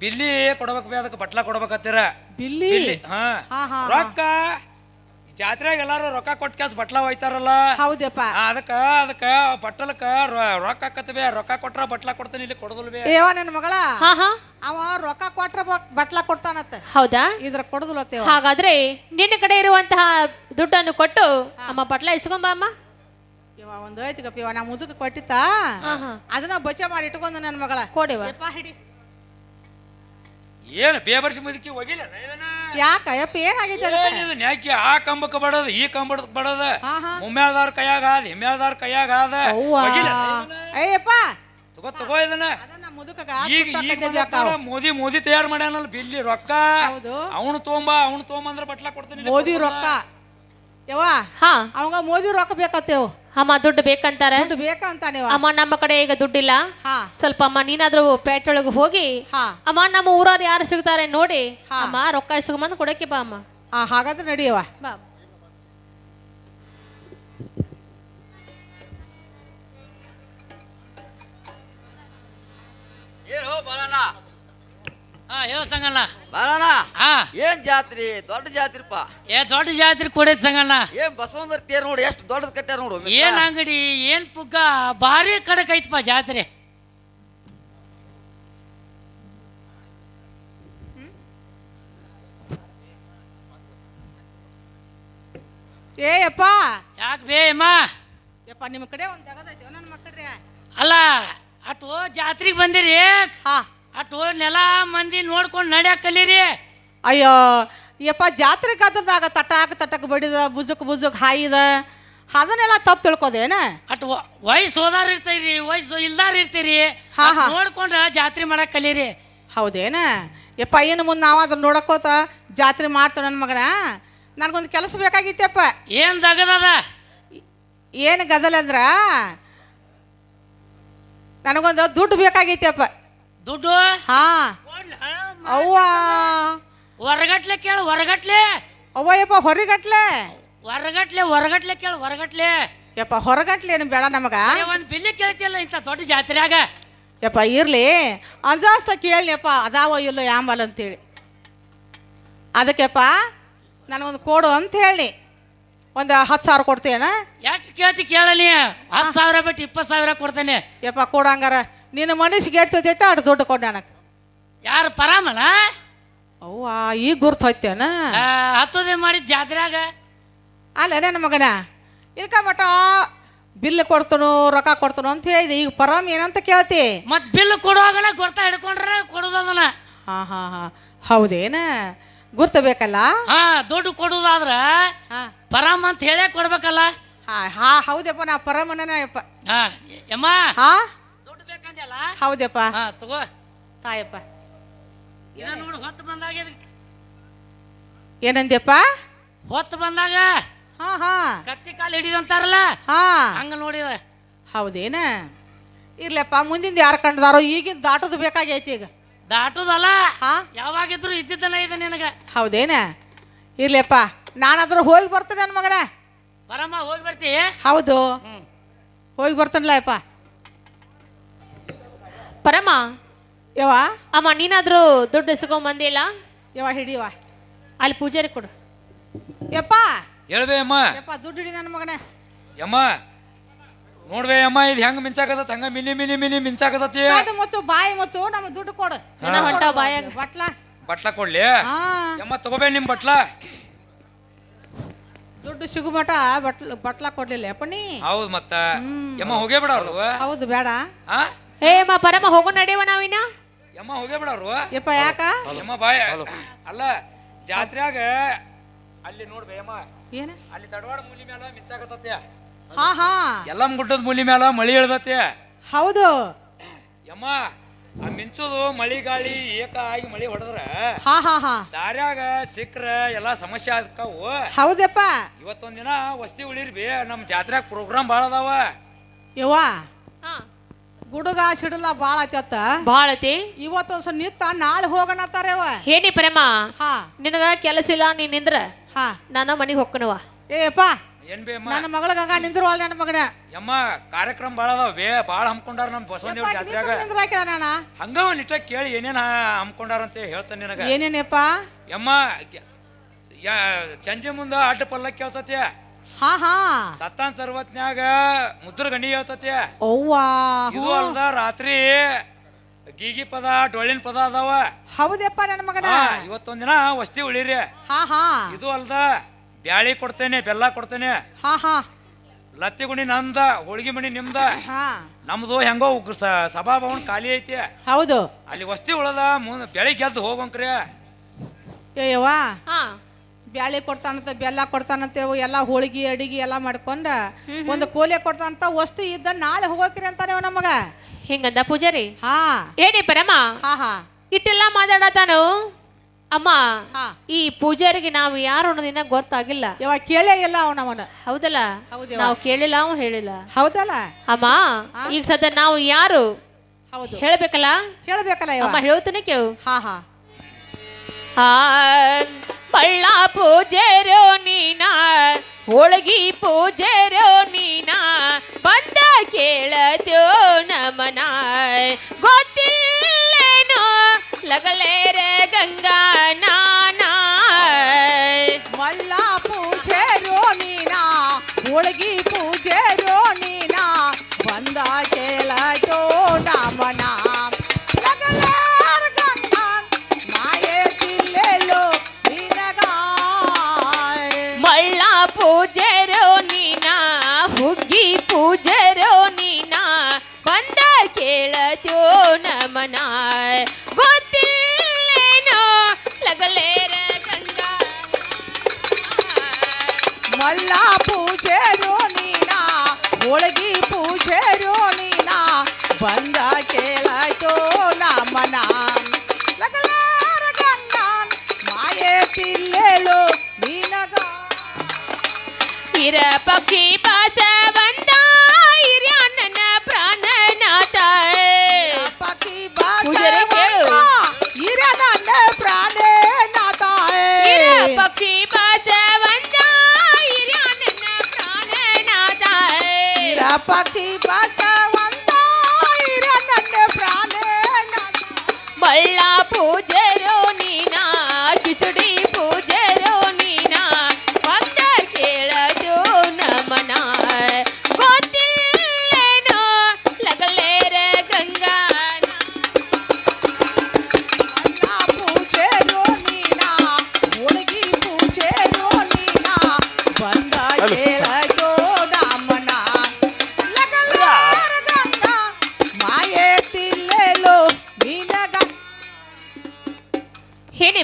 ಬಿಲ್ಲಿ ಕೊಡ್ಬೇಕು ಬೇ ಅದಕ್ಕೆ ಬಟ್ಲ ಕೊಡ್ಬೇಕತ್ತೀರ. ಬಿಲ್ಲಿ? ಬಿಲ್ಲಿ ಹಾ ಹಾ, ಹಾ, ರೊಕ್ಕ? ಜಾತ್ರೆಗೆ ಎಲ್ಲಾರು ರೊಕ್ಕ ಕೊಟ್ಟು ಕ್ಯಾಸ್ ಬಟ್ಲ ಹೋಯ್ತಾರಲ್ಲ ಹೌದಪ್ಪ ಅದಕ್ಕ ಅದಕ್ಕ ಬಟ್ಟಲಕ್ಕ ರೊಕ್ಕ ಕತ್ತವೆ ರೊಕ್ಕ ಕೊಟ್ರ ಬಟ್ಲ ಕೊಡ್ತಾನೆ ಇಲ್ಲಿ ಕೊಡದಲ್ವೇ ಏವ ನನ್ನ ಮಗಳ? ಹಾ ಹಾ. ಅವ ರೊಕ್ಕ ಕೊಟ್ರ ಬಟ್ಲ ಕೊಡ್ತಾನತ್ತೆ ಹೌದಾ? ಇದ್ರ ಕೊಡುದಿಲ್ಲತ್ತೇವ ಹಾಗಾದ್ರೆ ನಿನ್ನ ಕಡೆ ಇರುವಂತಹ ದುಡ್ಡನ್ನು ಕೊಟ್ಟು ಅಮ್ಮ ಬಟ್ಲ ಇಸ್ಕೊಂಬ ಅಮ್ಮ. ಇವ ಒಂದು ಐತಿ ಗಪ್ಪ ಇವ ನಾ ಮುದುಕ ಕೊಟ್ಟಿತ್ತ? ಹಾ ಹಾ. ಅದನ್ನ ಬಚೆ ಮಾಡಿ ಇಟ್ಕೊಂಡ ನನ್ನ ಮಗಳ. ಕೊಡಿವ ಹಿಡಿ. ಏನು ಬೇಬರ್ಸಿ ಮುದುಕಿ ಹೋಗಿಲ್ಲ ಇದನ್ನ? ಯಾಕ? ಯಪ್ಪ ಏನಾಗೈತಿ ಅದಕ್ಕ? ಏನಿದು? ನ್ಯಾಕಿ ಆ ಕಂಬಕ್ಕೆ ಬಡದ ಈ ಕಂಬಕ್ಕೆ ಬಡದ. ಹಾ ಕೈಯಾಗ ಆದ ಹಿಮ್ಮೇಳ್ದವ್ರ ಕೈಯಾಗ ಆದ. ಅವ್ವ. ಹೋಗಿಲ್ಲ ಅಯ್ಯಪ್ಪ. ತಗೋ ತಗೋ ಇದನ್ನ. ಅದನ್ನ ಈಗ ಮೋದಿ ಮೋದಿ ತಯಾರು ಮಾಡ್ಯಾನಲ್ಲ ಬಿಲ್ಲಿ ರೊಕ್ಕ. ಹೌದು. ಅವನು ತೊಗೊಂಬ ಅವನು ತೊಗೊಂಬಂದ್ರ ಬಟ್ಲ ಕೊಡ್ತೀನಿ ಮೋದಿ. ರೊಕ್ಕ. ಯವ್ವ ಹಾ. ಅವಂಗ ಮೋದಿ ರೊಕ್ಕ ಬೇಕತ್ತೇವ್. ಅಮ್ಮ ದುಡ್ಡು ಬೇಕಂತಾರೆ? ದುಡ್ಡು ಬೇಕಂತಾನೇವ ಅಮ್ಮ ನಮ್ಮ ಕಡೆ ಈಗ ದುಡ್ಡಿಲ್ಲ. ಹಾ. ಸ್ವಲ್ಪ ಅಮ್ಮ ನೀನಾದ್ರೂ ಪೇಟೆಯೊಳಗೆ ಹೋಗಿ ಹಾ. ಅಮ್ಮ ನಮ್ಮ ಊರವ್ರು ಯಾರು ಸಿಗ್ತಾರೆ ನೋಡಿ. ಹಾ. ಅಮ್ಮ ರೊಕ್ಕ ಇಸ್ಕೊಂಬಂದು ಕೊಡಕ್ಕೆ ಬಾ ಅಮ್ಮ. ಆ ಹಾಗಾದ್ರೆ ನಡಿಯವ ಬಾ. ಏನೋ ಬಾಲಣ್ಣ. ಹಾ ಹೇಳ ಸಂಗಣ್ಣ. ಬಾಲಣ್ಣ ಹಾ. ಏನ್ ಜಾತ್ರಿ? ದೊಡ್ಡ ಜಾತ್ರಿಪ್ಪ. ಏ ದೊಡ್ಡ ಜಾತ್ರೆ ಕೊಡೈತಿ ಸಂಗಣ್ಣ. ಏನ್ ಬಸವಂದ್ರ ತೇರ್ ನೋಡು ಎಷ್ಟು ದೊಡ್ಡದ್ ಕಟ್ಟ್ಯಾರ ನೋಡು. ಏನ್ ಅಂಗಡಿ ಏನ್ ಪುಗ್ಗ ಭಾರಿ ಕಡಕ್ ಐತಪ್ಪ ಜಾತ್ರೆ. ಏ ಯಪ್ಪ. ಯಾಕೆ ಬೇ ಅಮ್ಮ ಯಪ್ಪ ನಿಮ್ಮ ಕಡೆ ಒಂದ್ ತೆಗದೈತಿ ನನ್ನ ಮಕ್ಕಳ್ರಿ. ಅಲ್ಲ ಅಟ್ಟು ಜಾತ್ರೆಗೆ ಬಂದಿರಿ? ಹಾ. ಅಟು ನೆಲ ಮಂದಿ ನೋಡ್ಕೊಂಡು ನಡ್ಯಾಕ ಕಲೀರಿ. ಅಯ್ಯೋ ಯಪ್ಪ ಜಾತ್ರೆ ಗದ್ದದಾಗ ತಟಾಕ ತಟಕ್ ಬಡಿದ ಬುಜುಕ್ ಬುಜುಕ್ ಹಾಯಿದ ಅದನ್ನೆಲ್ಲ ತಪ್ಪು ತಿಳ್ಕೋದೇನ? ಅಟ್ ವಯಸ್ಸು ಹೋದಾರ ಇರ್ತೀರಿ ವಯಸ್ಸು ಇಲ್ದಾರ ಇರ್ತೀರಿ ಹಾ, ಹಾ. ನೋಡ್ಕೊಂಡ್ರ ಜಾತ್ರೆ ಮಾಡಕ್ ಕಲೀರಿ. ಹೌದೇನ? ಯಪ್ಪ ಏನು ಮುಂದೆ ನಾವು ಅದನ್ನ ನೋಡಕ್ಕೋತ ಜಾತ್ರೆ ಮಾಡ್ತೇವೆ ನನ್ನ ಮಗನ. ನನಗೊಂದು ಕೆಲಸ ಬೇಕಾಗಿತ್ತಪ್ಪ. ಏನ್ ದಗದದ ಏನು ಗದಲ್ ಅಂದ್ರ? ನನಗೊಂದು ದುಡ್ಡು ಬೇಕಾಗೈತಪ್ಪ ದುಡ್ಡು? ಹಾ. ಅವ್ವ. ಹೊರಗಟ್ಲೆ ಕೇಳು ಹೊರಗಟ್ಲೆ. ಅವ್ವ ಯಪ್ಪ ಹೊರಗಟ್ಲೆ. ಹೊರಗಟ್ಲೆ ಹೊರಗಟ್ಲೆ ಕೇಳು ಹೊರಗಟ್ಲೆ. ಯಪ್ಪ ಹೊರಗಟ್ಲೆ ಏನು ಬೇಡ ನಮಗ. ಒಂದು ಬಿಲ್ಲಿ ಕೇಳ್ತಿಯಲ್ಲ ಇಂಥ ದೊಡ್ಡ ಜಾತ್ರೆಯಾಗ? ಯಪ್ಪ ಇರ್ಲಿ. ಅಂದಾಸ್ತ ಕೇಳಿಯಪ್ಪ ಅದಾವ ಇಲ್ಲೋ ಯಾಂಬಲ್ ಅಂತೇಳಿ. ಅದಕ್ಕೆಪ್ಪ ನನಗೊಂದು ಕೊಡು ಅಂತ ಹೇಳಿ. ಒಂದು ಹತ್ತು ಸಾವಿರ ಕೊಡ್ತೀಯನ ಎಷ್ಟು ಕೇಳ್ತಿ ಕೇಳಲಿ? ಹತ್ತು ಸಾವಿರ ಬಿಟ್ಟು ಇಪ್ಪತ್ತು ಸಾವಿರ ಕೊಡ್ತೇನೆ. ಯಪ್ಪ ಕೊಡು ಹಂಗಾರ. ನಿನ್ನ ಮನುಷ್ಯ ಎಡ್ತೈತೆ ಅಷ್ಟು ದುಡ್ಡು ಕೊಡು ನನಗೆ ಯಾರು ಪರಾಮನ ಅವ್ವ ಈಗ ಗುರ್ತು ಹೋಯ್ತೇನ? ಹತ್ತದೇ ಮಾಡಿ ಜಾತ್ರೆಯಾಗ? ಅಲ್ಲ ನನ್ನ ಮಗನ. ಇನ್ಕ ಮಟ ಬಿಲ್ ಕೊಡ್ತನು ರೊಕ್ಕ ಕೊಡ್ತನು ಅಂತ ಹೇಳಿದೆ. ಈಗ ಪರಾಮ್ ಏನಂತ ಕೇಳ್ತಿ? ಮತ್ ಬಿಲ್ ಕೊಡುವಾಗಲ ಗುರ್ತ ಹಿಡ್ಕೊಂಡ್ರೆ ಕೊಡುದದನ. ಹಾ ಹಾ ಹಾ. ಹೌದೇನ? ಗುರ್ತು ಬೇಕಲ್ಲ ಹಾ ದುಡ್ಡು ಕೊಡುದಾದ್ರ ಹಾಂ. ಪರಾಮ್ ಅಂತ ಹೇಳೇ ಕೊಡ್ಬೇಕಲ್ಲ. ಹಾಂ ಹಾ ಹೌದಪ್ಪ ನಾ ಪರಮನ ಯಪ್ಪ ಹಾ ಯಮ್ಮ ಹಾ? ಬೇಕಂದ್ಯಲ್ಲ ಹೌದಪ್ಪ ಹಾ ತಗೋ. ತಾಯಪ್ಪ. ಇದ ನೋಡು ಹೊತ್ತು ಬಂದಾಗ ಇದಕ್ಕೆ ಏನಂದ್ಯಪ್ಪ? ಹೊತ್ತು ಬಂದಾಗ? ಹಾಂ ಹಾಂ. ಕತ್ತಿ ಕಾಲು ಹಿಡಿದಂತಾರಲ್ಲ? ಹಾಂ. ಹಂಗ ನೋಡಿದ. ಹೌದೇನ? ಇರ್ಲಪ್ಪ ಮುಂದಿಂದ ಯಾರು ಕಂಡದಾರೋ ಈಗಿನ ದಾಟೋದು ಬೇಕಾಗೈತಿ ಈಗ. ದಾಟುದಲ್ಲ? ಹಾ. ಯಾವಾಗಿದ್ರು ಇದ್ದಿದ್ದನ ಇದೆ ನಿನಗ. ಹೌದೇನ? ಇರ್ಲಪ್ಪ ನಾನಾದ್ರೂ ಹೋಗಿ ಬರ್ತೇನೆ ನನ್ನ ಮಗನ. ಬರಮ್ಮ ಹೋಗಿ ಬರ್ತಿ. ಹೌದು. ಹೋಗಿ ಹೋಗಿ ಬರ್ತಾನಲ್ಲಪ್ಪ. ಪರಮ ಯವ್ವ? ಅಮ್ಮ ನೀನಾದ್ರೂ ದುಡ್ಡು ಎಸ್ಕೊಂಡ್ ಬಂದಿಲ್ಲ? ಯವ್ವ ಹಿಡಿಯವ ಅಲ್ಲಿ ಪೂಜಾರಿ ಕೊಡು. ಯಪ್ಪ! ಹೇಳ್ದೆ ಅಮ್ಮ. ಯಪ್ಪ ದುಡ್ಡು ಹಿಡಿ ನನ್ನ ಮಗನ. ಯಮ್ಮ ನೋಡ್ವೆ ಅಮ್ಮ ಇದು ಹೆಂಗ್ ಮಿಂಚಾಕತ್ತ ಹಂಗ ಮಿನಿ ಮಿನಿ ಮಿನಿ ಮಿಂಚಾಕತ್ತತಿ? ಅದು ಮತ್ತು ಬಾಯಿ ಮತ್ತು ನಮ್ಮ ದುಡ್ಡು ಕೊಡು. ಏನ ಹೊಂಟ ಬಾಯಾಗ. ಬಟ್ಲ. ಬಟ್ಲ ಕೊಡ್ಲಿ? ಹಾ. ಯಮ್ಮ ತಗೋಬೇ ನಿಮ್ ಬಟ್ಲ. ದುಡ್ಡು ಸಿಗು ಮಟ ಬಟ್ಲ ಬಟ್ಲ ಕೊಡ್ಲಿಲ್ಲ ಯಪ್ಪ ನೀ ಹೌದ್ ಮತ್ತ. ಯಮ್ಮ ಹೋಗೇ ಬಿಡವ್ರು ಹೌದು ಬೇಡ. ಹಾ? ಏ ಮಾ ಪರಮ ಹೋಗೋ ನಡೆಯವ ನಾವಿನ ಯಮ್ಮ ಹೋಗೇ ಬಿಡವ್ರು ಯಪ್ಪ ಯಾಕ? ಯಮ್ಮ ಬಾಯ. ಅಲ್ಲ ಜಾತ್ರ್ಯಾಗ ಅಲ್ಲಿ ನೋಡ್ಬೇ ಯಮ್ಮ. ಏನ? ಅಲ್ಲಿ ತಡವಾಡ ಮೂಲಿ ಮ್ಯಾಲ ಮಿಂಚಾಕತತ್ಯ ಹಾ ಹಾ. ಎಲ್ಲಮ್ ಗುಡ್ಡದ ಮೂಲಿ ಮ್ಯಾಲ ಮಳಿ ಇಳ್ದತ್ತೆ ಹೌದು. ಯಮ್ಮ ಆ ಮಿಂಚುದು ಮಳಿ ಗಾಳಿ ಏಕ ಆಗಿ ಮಳಿ ಹೊಡೆದ್ರ ಹಾ ಹಾ ಹಾ. ದಾರ್ಯಾಗ ಸಿಕ್ಕ್ರ ಎಲ್ಲಾ ಸಮಸ್ಯೆ ಆಕಾವು ಹೌದಪ್ಪ. ಇವತ್ತೊಂದು ದಿನ ವಸ್ತಿ ಉಳಿರ್ಬಿ ನಮ್ ಜಾತ್ರೆ ಪ್ರೋಗ್ರಾಮ್ ಭಾಳ ಅದಾವ. ಯವ್ವಾ. ಹಾ. ಗುಡುಗ ಸಿಡಲ ಬಾಳ ಭಾಳ ಐತಿ ಇವತ್ತೊಂದ್ ಸ್ವಲ್ಪ ನಿತ್ತ ನಾಳೆ ಹೋಗೋಣತ್ತಾರವ ಹೇಳಿ ಪ್ರೇಮ ಹಾ. ನಿನಗ ಕೆಲಸ ಇಲ್ಲ ನೀನ್ ನಿಂದ್ರ. ಹಾ. ನಾನು ಮನೆಗೆ ಹೊಕ್ಕನವ. ಏಪ್ಪ ಏನ್ ಬೇ ನನ್ನ ಮಗಳಿಗ ನಿಂದ್ರವಲ್ಲ ನನ್ನ ಮಗನ. ಯಮ್ಮ ಕಾರ್ಯಕ್ರಮ ಬಾಳ ಅದಾವ ಬೇ ಭಾಳ ಹಮ್ಕೊಂಡಾರ ನಮ್ ಬಸವದೇವ್ರ ಜಾತ್ರೆಗ ಹಂಗ ಒಂದ್ ಇಟ್ಟ ಕೇಳಿ ಏನೇನ್ ಹಮ್ಕೊಂಡಾರ ಅಂತ ಹೇಳ್ತಾನೆ ನಿನಗ. ಏನೇನಪ್ಪ ಯಮ್ಮ ಯಾ ಚಂಜೆ ಮುಂದ ಅಡ್ಡ ಪಲ್ಲ ಕೇಳ್ತತಿ. ಹಾ ಹಾ. ಸತ್ತಾನ್ ಸರ್ವತ್ನ್ಯಾಗ ಮುದ್ರ ಗಣಿ ಹೇಳ್ತತಿ. ಅವ್ವಾ ಇದು ಅಲ್ದ ರಾತ್ರಿ ಗೀಗಿ ಪದ ಡೊಳ್ಳಿನ ಪದ ಅದಾವ. ಹೌದಪ್ಪ ನನ್ನ ಮಗನ? ಹಾ, ಇವತ್ತೊಂದ್ ದಿನ ವಸ್ತಿ ಉಳಿರಿ. ಹಾ ಹಾ. ಇದು ಅಲ್ದ ಬ್ಯಾಳಿ ಕೊಡ್ತೇನೆ ಬೆಲ್ಲ ಕೊಡ್ತೇನೆ. ಹಾ ಹಾ. ಲತ್ತಿ ಗುಣಿ ನಂದ ಹೋಳಿಗೆ ಮಣಿ ನಿಮ್ದ. ಹಾ. ನಮ್ದು ಹೆಂಗೋ ಉಗ್ರ ಸ- ಸಭಾಭವನ್ ಖಾಲಿ ಐತಿ. ಹೌದು. ಅಲ್ಲಿ ವಸ್ತಿ ಉಳದ ಮುಂದ್ ಬೆಳಿಗ್ಗೆ ಎದ್ದು ಹೋಗಂಕ್ರಿ ಹಾ. ಬ್ಯಾಳಿ ಕೊಡ್ತಾನಂತ ಬೆಲ್ಲ ಕೊಡ್ತಾನಂತೆ ಅವು ಎಲ್ಲ ಹೋಳಿಗೆ ಅಡಿಗೆ ಎಲ್ಲ ಮಾಡ್ಕೊಂಡ ಒಂದು ಕೋಲೆ ಕೊಡ್ತಾನಂತ ವಸ್ತು ಇದ್ದ ನಾಳೆ ಹೋಗೋಕ್ರಿ ಅಂತಾನೆ ನಮಗ ಹಿಂಗಂದ ಪೂಜಾರಿ? ಹಾ. ಏನಿ ಪರಮ? ಹಾ ಹಾ. ಇಟ್ಟೆಲ್ಲ ಮಾತಾಡತಾನು ಅಮ್ಮ ಹಾ. ಈ ಪೂಜಾರಿಗೆ ನಾವು ಯಾರು ಅನ್ನೋದಿನ ಗೊತ್ತಾಗಿಲ್ಲ. ಯವ್ವ ಕೇಳೇ ಇಲ್ಲ ಅವ ಅವನ ಹೌದಲ್ಲ. ನಾವು ಕೇಳಿಲ್ಲ ಅವ ಹೇಳಿಲ್ಲ. ಹೌದಲ್ಲ? ಅಮ್ಮ ಈಗ ಸದ್ಯ ನಾವು ಯಾರು? ಹೌದು. ಹೇಳ್ಬೇಕಲ್ಲ? ಹೇಳ್ಬೇಕಲ್ಲ ಅಮ್ಮ ಹೇಳ್ತಾನೆ ಕೇಳು. ಹಾ ಹಾ. ಆ ಪಳ್ಳ ಪೂಜೆರೋ ನೀನ ಹೋಳಗಿ ಪೂಜೆರೋ ನೀನ ಬಂದ ಕೇಳದ್ಯೋ ನಮನ ಗೊತ್ತಿಲ್ಲೇನೋ ಲಗಲೇರ ಗಂಗಾ ನಾನಾ ಮಲ್ಲ ಪೂಜೆ ರೋ ನೀನ ಹೋಳಿಗೆ ಪೂಜೆ ಇರ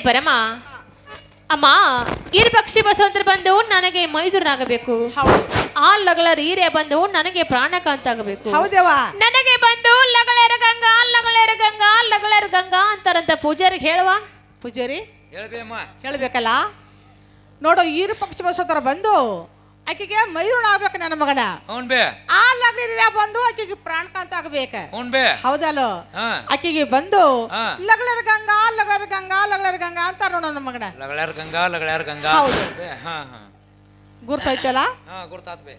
ಪರಮ. ಅಮ್ಮ ಈರ್ ಪಕ್ಷಿ ಬಸವಂತರ ಬಂದು ನನಗೆ ಮೈದುರಾಗಬೇಕು. ಹೌದು. ಆ ಲಗಳ ಹೀರೆ ಬಂದು ನನಗೆ ಪ್ರಾಣಕಾಂತಾಗಬೇಕು. ಹೌದವಾ ನನಗೆ ಬಂದು ಲಗಳೇರ ಗಂಗಾ ಲಗಳೇರ ಗಂಗಾ ಲಗಳೇರ ಗಂಗಾ ಅಂತಾರಂತ ಪೂಜಾರಿ ಹೇಳುವ? ಪೂಜಾರಿ? ಹೇಳ್ಬೇಕಲ್ಲ? ನೋಡು ಈರು ಪಕ್ಷಿ ಬಸವಂತರ ಬಂದು ಆಕೆಗೆ ಮೈರುಳ ಆಗ್ಬೇಕು ನನ್ನ ಮಗನ. ಅವ್ನ್ ಬೇ. ಆ ಲಗ್ನ ಬಂದು ಆಕೆಗೆ ಪ್ರಾಣಕಾಂತ ಆಗ್ಬೇಕ. ಅವ್ನ್ ಬೇ. ಹೌದಲ್ಲೋ? ಹಾ. ಆಕೆಗೆ ಬಂದು ಹಾ. ಲಗ್ಲರ ಗಂಗಾ ಲಗ್ಲರ ಗಂಗಾ ಲಗ್ಲರ ಗಂಗಾ ಅಂತ ನೋಡು ನನ್ನ ಮಗನ. ಲಗಳಾರ್ ಗಂಗಾ ಲಗಳಾರ್ ಗಂಗಾ. ಹೌದು. ಬೇ, ಹಾ ಹಾ. ಗುರ್ತೈತಲ್ಲ ಹಾ ಗುರ್ತಾತ್ ಬೇ.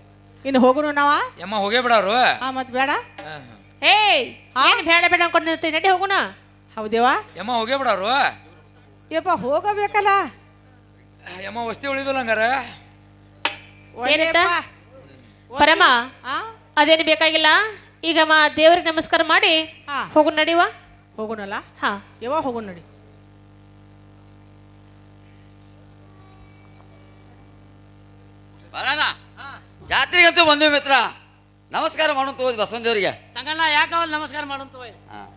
ಇನ್ನು ಹೋಗುನು ನಾವ? ಯಮ್ಮ ಹೋಗೇ ಬಿಡವ್ರು ಆ ಮತ್ ಬೇಡ. ಹಾ ಹಾ. ಏಯ್ ಏನ್ ಬೇಡ ಬೇಡ ಅನ್ಕೊಂಡಿರ್ತೀನಿ ನಡಿ ಹೋಗೋಣ ಹೌದೇವಾ? ಯಮ್ಮ ಹೋಗೇ ಬಿಡವ್ರು ಯಪ್ಪ ಹೋಗಬೇಕಲ್ಲ. ಯಮ್ಮ ವಸ್ತಿ ಉಳಿದಿಲ್ಲ ಹಂಗಾರ. ಏನಂತ? ಪರಮ ಆ? ಅದೇನು ಬೇಕಾಗಿಲ್ಲ? ಈಗ ಮಾ ದೇವ್ರಿಗೆ ನಮಸ್ಕಾರ ಮಾಡಿ ಹಾ. ಹೋಗು ನಡಿವ. ಹೋಗೋಣಲ್ಲ ಹಾ. ಯಾವಾಗ ಹೋಗುನ್ ನಡಿ? ಬರೋಣ. ಜಾತ್ರೆಗಂತೂ ಬಂದ್ವಿ ಮಿತ್ರ. ನಮಸ್ಕಾರ ಮಾಡೋಣ ಬಸವನ್ ದೇವರಿಗೆ. ಸಂಗಣ್ಣ ಯಾಕೆ ನಮಸ್ಕಾರ ಮಾಡುವಂತ ಹಾ.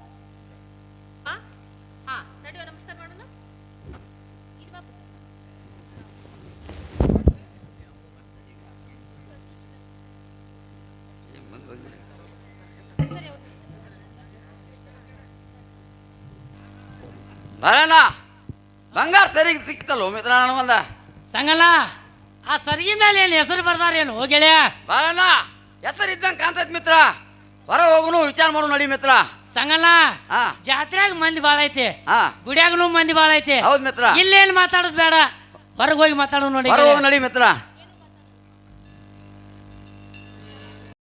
ಬರೋಣ ಬಂಗಾರ ಸರಿ ಸಿಕ್ತಲ್ಲ ಮಿತ್ರ ನನಗೊಂದ ಸಂಗಲ್ಲ ಆ ಸರಿಗೆ ಮೇಲೆ ಏನು ಹೆಸರು ಬರ್ದಾರೇನು? ಏನು ಗೆಳೆಯ. ಬರೋಣ ಹೆಸರು ಇದ್ದಂಗೆ ಕಾಣ್ತೈತಿ ಮಿತ್ರ. ಹೊರ ಹೋಗುನು ವಿಚಾರ ಮಾಡು ನಡಿ ಮಿತ್ರ. ಸಂಗಣ್ಣ ಹಾ. ಜಾತ್ರೆಯಾಗ ಮಂದಿ ಭಾಳ ಐತಿ. ಹಾ. ಗುಡಿಯಾಗನು ಮಂದಿ ಭಾಳ ಐತಿ. ಹೌದು ಮಿತ್ರ. ಇಲ್ಲೇನು ಮಾತಾಡೋದು ಬೇಡ. ಹೊರಗೆ ಹೋಗಿ ಮಾತಾಡೋ ನೋಡಿ ಹೊರ ಹೋಗಿ ನಡಿ ಮಿತ್ರ.